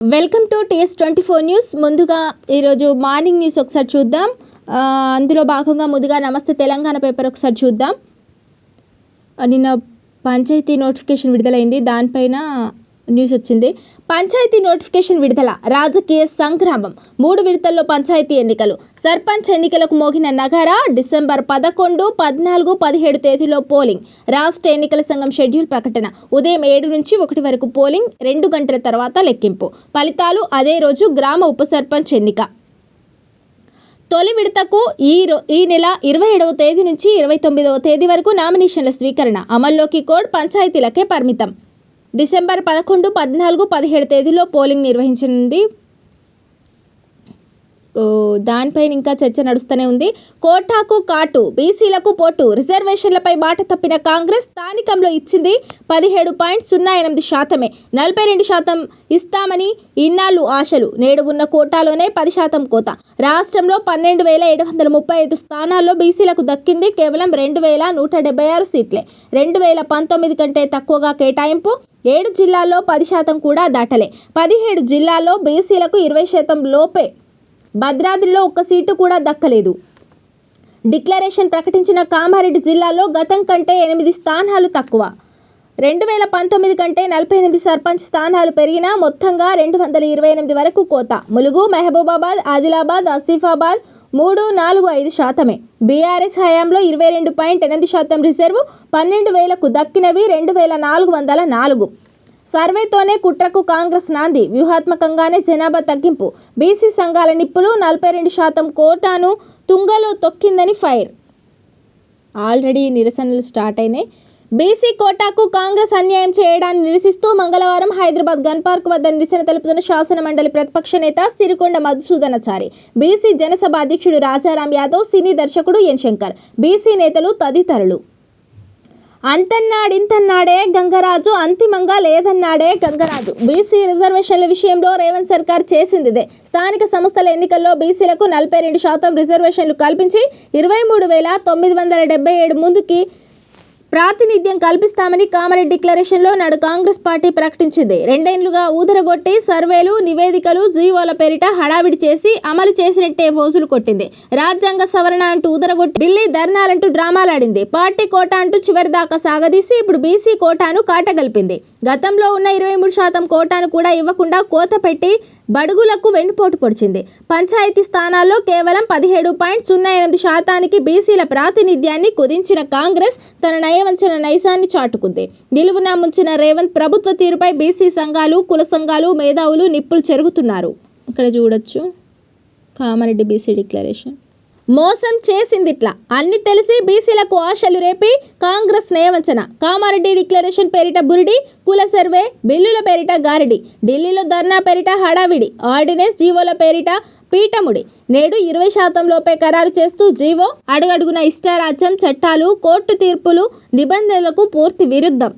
Welcome to TS twenty four news. ముందుగా ఈరోజు morning news ఒకసారి చూద్దాం. అందులో భాగంగా ముందుగా నమస్తే తెలంగాణ పేపర్ ఒకసారి చూద్దాం. నిన్న పంచాయతీ నోటిఫికేషన్ విడుదలైంది. దానిపైన న్యూస్ వచ్చింది. పంచాయతీ నోటిఫికేషన్ విడుదల రాజకీయ సంగ్రామం మూడు విడతల్లో పంచాయతీ ఎన్నికలు. సర్పంచ్ ఎన్నికలకు మోగిన నగర డిసెంబర్ పదకొండు పద్నాలుగు పదిహేడు తేదీలో పోలింగ్. రాష్ట్ర ఎన్నికల సంఘం షెడ్యూల్ ప్రకటన ఉదయం ఏడు నుంచి ఒకటి వరకు పోలింగ్ రెండు గంటల తర్వాత లెక్కింపు. ఫలితాలు అదే రోజు గ్రామ ఉప సర్పంచ్ ఎన్నిక. తొలి విడతకు ఈ రో- ఈ నెల ఇరవై ఏడవ తేదీ నుంచి ఇరవై తొమ్మిదవ తేదీ వరకు నామినేషన్ల స్వీకరణ అమల్లోకి కోడ్ పంచాయతీలకే పరిమితం. డిసెంబర్ పదకొండు పద్నాలుగు పదిహేడు తేదీలో పోలింగ్ నిర్వహించనుంది. దానిపైన ఇంకా చర్చ నడుస్తూనే ఉంది. కోటాకు కాటు బీసీలకు పోటు రిజర్వేషన్లపై మాట తప్పిన కాంగ్రెస్ స్థానికంలో ఇచ్చింది పదిహేడు పాయింట్ సున్నా ఎనిమిది శాతమే. నలభై రెండు శాతం ఇస్తామని ఇన్నాళ్ళు ఆశలు. నేడు ఉన్న కోటాలోనే పది శాతం కోత. రాష్ట్రంలో పన్నెండు వేల ఏడు వందల ముప్పై ఐదు స్థానాల్లో బీసీలకు దక్కింది కేవలం రెండు వేల నూట డెబ్బై ఆరు సీట్లే. రెండు వేల పంతొమ్మిది కంటే తక్కువగా కేటాయింపు ఏడు జిల్లాల్లో పది శాతం కూడా దాటలే. పదిహేడు జిల్లాల్లో బీసీలకు ఇరవై శాతం లోపే భద్రాద్రిలో ఒక్క సీటు కూడా దక్కలేదు. డిక్లరేషన్ ప్రకటించిన కామారెడ్డి జిల్లాలో గతం కంటే ఎనిమిది స్థానాలు తక్కువ. రెండు వేల పంతొమ్మిది కంటే నలభై ఎనిమిది సర్పంచ్ స్థానాలు పెరిగినా మొత్తంగా రెండు వందల ఇరవై ఎనిమిది వరకు కోత. ములుగు మహబూబాబాద్ ఆదిలాబాద్ ఆసిఫాబాద్ మూడు నాలుగు ఐదు శాతమే. బీఆర్ఎస్ హయాంలో ఇరవై రెండు పాయింట్ ఎనిమిది శాతం రిజర్వు పన్నెండు వేలకు దక్కినవి రెండు వేల నాలుగు వందల నాలుగు. సర్వేతోనే కుట్రకు కాంగ్రెస్ నాంది. వ్యూహాత్మకంగానే జనాభా తగ్గింపు. బీసీ సంఘాల నిప్పులు నలభై రెండు శాతం కోటాను తుంగలో తొక్కిందని ఫైర్. ఆల్రెడీ నిరసనలు స్టార్ట్ అయినాయి. బీసీ కోటాకు కాంగ్రెస్ అన్యాయం చేయడాన్ని నిరసిస్తూ మంగళవారం హైదరాబాద్ గన్ పార్క్ వద్ద నిరసన తెలుపుతున్న శాసన మండలి ప్రతిపక్ష నేత సిరికొండ మధుసూదనాచారి. బీసీ జనసభ అధ్యక్షుడు రాజారాం యాదవ్ సినీ దర్శకుడు ఎన్ శంకర్. బీసీ నేతలు తదితరులు. అంతన్నాడింతన్నాడే గంగరాజు అంతిమంగా లేదన్నాడే గంగరాజు. బీసీ రిజర్వేషన్ల విషయంలో రేవంత్ సర్కార్ చేసిందిదే. స్థానిక సంస్థల ఎన్నికల్లో బీసీలకు నలభై రెండు శాతం రిజర్వేషన్లు కల్పించి ఇరవై మూడు వేల తొమ్మిది వందల డెబ్బై ఏడు ముందుకి ప్రాతినిధ్యం కల్పిస్తామని కామారెడ్డి డిక్లరేషన్లో నాడు కాంగ్రెస్ పార్టీ ప్రకటించింది. రెండేళ్ళుగా ఊదరగొట్టి సర్వేలు నివేదికలు జీవోల పేరిట హడావిడి చేసి అమలు చేసినట్టే ఫోజులు కొట్టింది. రాజ్యాంగ సవరణ అంటూ ఊదరగొట్టి ఢిల్లీ ధర్నాలంటూ డ్రామాలాడింది. పార్టీ కోట అంటూ చివరి దాకా సాగదీసి ఇప్పుడు బీసీ కోటాను కాటగలిపింది. గతంలో ఉన్న ఇరవై మూడు శాతం కోటాను కూడా ఇవ్వకుండా కోత పెట్టి బడుగులకు వెన్నుపోటు పొడిచింది. పంచాయతీ స్థానాల్లో కేవలం పదిహేడు పాయింట్ సున్నా ఎనిమిది శాతానికి బీసీల ప్రాతినిధ్యాన్ని కుదించిన కాంగ్రెస్ తన నయవంచన నైజాన్ని చాటుకుంది. నిలువున ముంచిన రేవంత్ ప్రభుత్వ తీరుపై బీసీ సంఘాలు కుల సంఘాలు మేధావులు నిప్పులు చెరుగుతున్నారు. ఇక్కడ చూడొచ్చు. Kamareddy BC declaration. మోసం చేసిందిట్లా. అన్ని తెలిసి బీసీలకు ఆశలు రేపి కాంగ్రెస్ నయవంచన కామారెడ్డి డిక్లరేషన్ పేరిట బురిడి కుల సర్వే బిల్లుల పేరిట గారిడి. ఢిల్లీలో ధర్నా పేరిట హడావిడి. ఆర్డినెన్స్ జీవోల పేరిట పీఠముడి. నేడు ఇరవై శాతం లోపే ఖరారు చేస్తూ జీవో అడుగడుగున ఇష్టారాజ్యం చట్టాలు కోర్టు తీర్పులు నిబంధనలకు పూర్తి విరుద్ధం.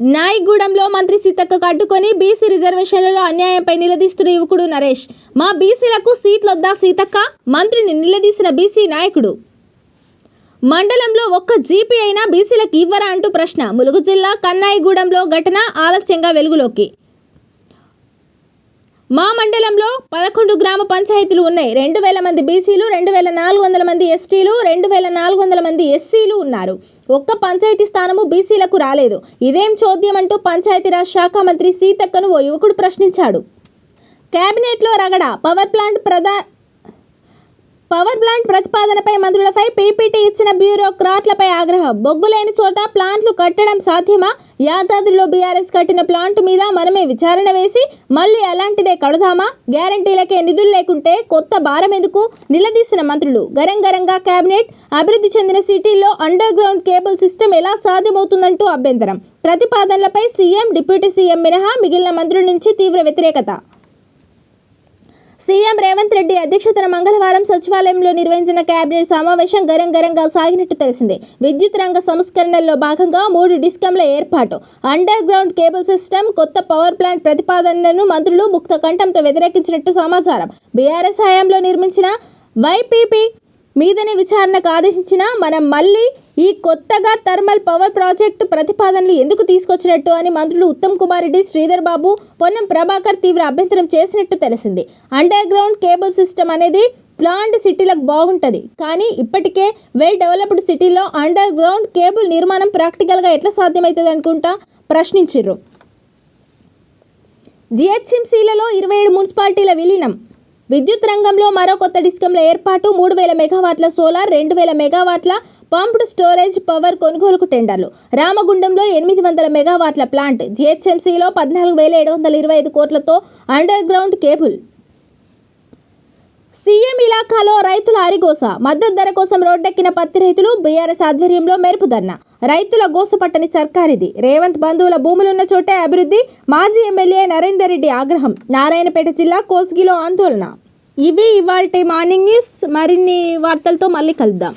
నాయగూడెంలో మంత్రి సీతక్కకు అడ్డుకొని బీసీ రిజర్వేషన్లలో అన్యాయంపై నిలదీస్తున్న యువకుడు నరేష్. మా బీసీలకు సీట్లొద్దా సీతక్క? మంత్రిని నిలదీసిన బీసీ నాయకుడు. మండలంలో ఒక్క జీపీ అయినా బీసీలకు ఇవ్వరా అంటూ ప్రశ్న. ములుగు జిల్లా కన్నాయిగూడెంలో ఘటన ఆలస్యంగా వెలుగులోకి. మా మండలంలో పదకొండు గ్రామ పంచాయతీలు ఉన్నాయి. రెండు వేల మంది బీసీలు రెండు వేల నాలుగు వందల మంది ఎస్టీలు రెండు వేల నాలుగు వందల మంది ఎస్సీలు ఉన్నారు. ఒక్క పంచాయతీ స్థానము బీసీలకు రాలేదు. ఇదేం చోద్యం అంటూ పంచాయతీరాజ్ శాఖ మంత్రి సీతక్కను ఓ యువకుడు ప్రశ్నించాడు. కేబినెట్లో రగడ పవర్ ప్లాంట్ ప్రధా పవర్ ప్లాంట్ ప్రతిపాదనపై మంత్రులపై పీపీటీ ఇచ్చిన బ్యూరోక్రాట్లపై ఆగ్రహం. బొగ్గు లేని చోట ప్లాంట్లు కట్టడం సాధ్యమా? యాదాద్రిలో బీఆర్ఎస్ కట్టిన ప్లాంట్ మీద మనమే విచారణ వేసి మళ్ళీ అలాంటిదే కడదామా? గ్యారంటీలకే నిధులు లేకుంటే కొత్త భారం ఎందుకు? నిలదీసిన మంత్రులు గరంగరంగా కేబినెట్ అభివృద్ధి చెందిన సిటీల్లో అండర్ గ్రౌండ్ కేబుల్ సిస్టమ్ ఎలా సాధ్యమవుతుందంటూ అభ్యంతరం. ప్రతిపాదనలపై సీఎం డిప్యూటీ సీఎం మినహా మిగిలిన మంత్రుల నుంచి తీవ్ర వ్యతిరేకత. సీఎం రేవంత్ రెడ్డి అధ్యక్షతన మంగళవారం సచివాలయంలో నిర్వహించిన కేబినెట్ సమావేశం గరంగరంగా సాగినట్టు తెలిసింది. విద్యుత్ రంగ సంస్కరణల్లో భాగంగా మూడు డిస్కంల ఏర్పాటు. అండర్ గ్రౌండ్ కేబుల్ సిస్టమ్ కొత్త పవర్ ప్లాంట్ ప్రతిపాదనలను మంత్రులు ముక్త కంఠంతో వ్యతిరేకించినట్టు సమాచారం. బీఆర్ఎస్ హయాంలో నిర్మించిన వైపీపీ మీదనే విచారణకు ఆదేశించిన మనం మళ్ళీ ఈ కొత్తగా థర్మల్ పవర్ ప్రాజెక్టు ప్రతిపాదనలు ఎందుకు తీసుకొచ్చినట్టు అని మంత్రులు ఉత్తమ్ కుమార్ రెడ్డి శ్రీధర్ బాబు పొన్నం ప్రభాకర్ తీవ్ర అభ్యంతరం చేసినట్టు తెలిసింది. అండర్ గ్రౌండ్ కేబుల్ సిస్టమ్ అనేది ప్లాంట్ సిటీలకు బాగుంటుంది. కానీ ఇప్పటికే వెల్ డెవలప్డ్ సిటీలో అండర్ గ్రౌండ్ కేబుల్ నిర్మాణం ప్రాక్టికల్గా ఎట్లా సాధ్యమవుతుంది అనుకుంటా? ప్రశ్నించారు జిహెచ్ఎంసీలలో ఇరవై ఏడు మున్సిపాలిటీల విలీనం. విద్యుత్ రంగంలో మరో కొత్త డిస్కంల ఏర్పాటు. మూడు వేల మెగావాట్ల సోలార్ రెండు వేల మెగావాట్ల పంప్డ్ స్టోరేజ్ పవర్ కొనుగోలుకు టెండర్లు. రామగుండంలో ఎనిమిది వందల మెగావాట్ల ప్లాంట్ జిహెచ్ఎంసీలో పద్నాలుగు వేల ఏడు వందల ఇరవై ఐదు కోట్లతో అండర్ గ్రౌండ్ కేబుల్. సీఎం ఇలాఖాలో రైతుల అరిగోస మద్దతు ధర కోసం రోడ్డెక్కిన పత్తి రైతులు బీఆర్ఎస్ ఆధ్వర్యంలో మెరుపు ధర్నా. రైతుల గోసపట్టని సర్కారిది. రేవంత్ బంధువుల భూములున్న చోటే అభివృద్ధి మాజీ ఎమ్మెల్యే నరేందర్ రెడ్డి ఆగ్రహం. నారాయణపేట జిల్లా కోస్గిలో ఆందోళన. ఇవి ఇవాళ మార్నింగ్ న్యూస్. మరిన్ని వార్తలతో మళ్ళీ కలుద్దాం.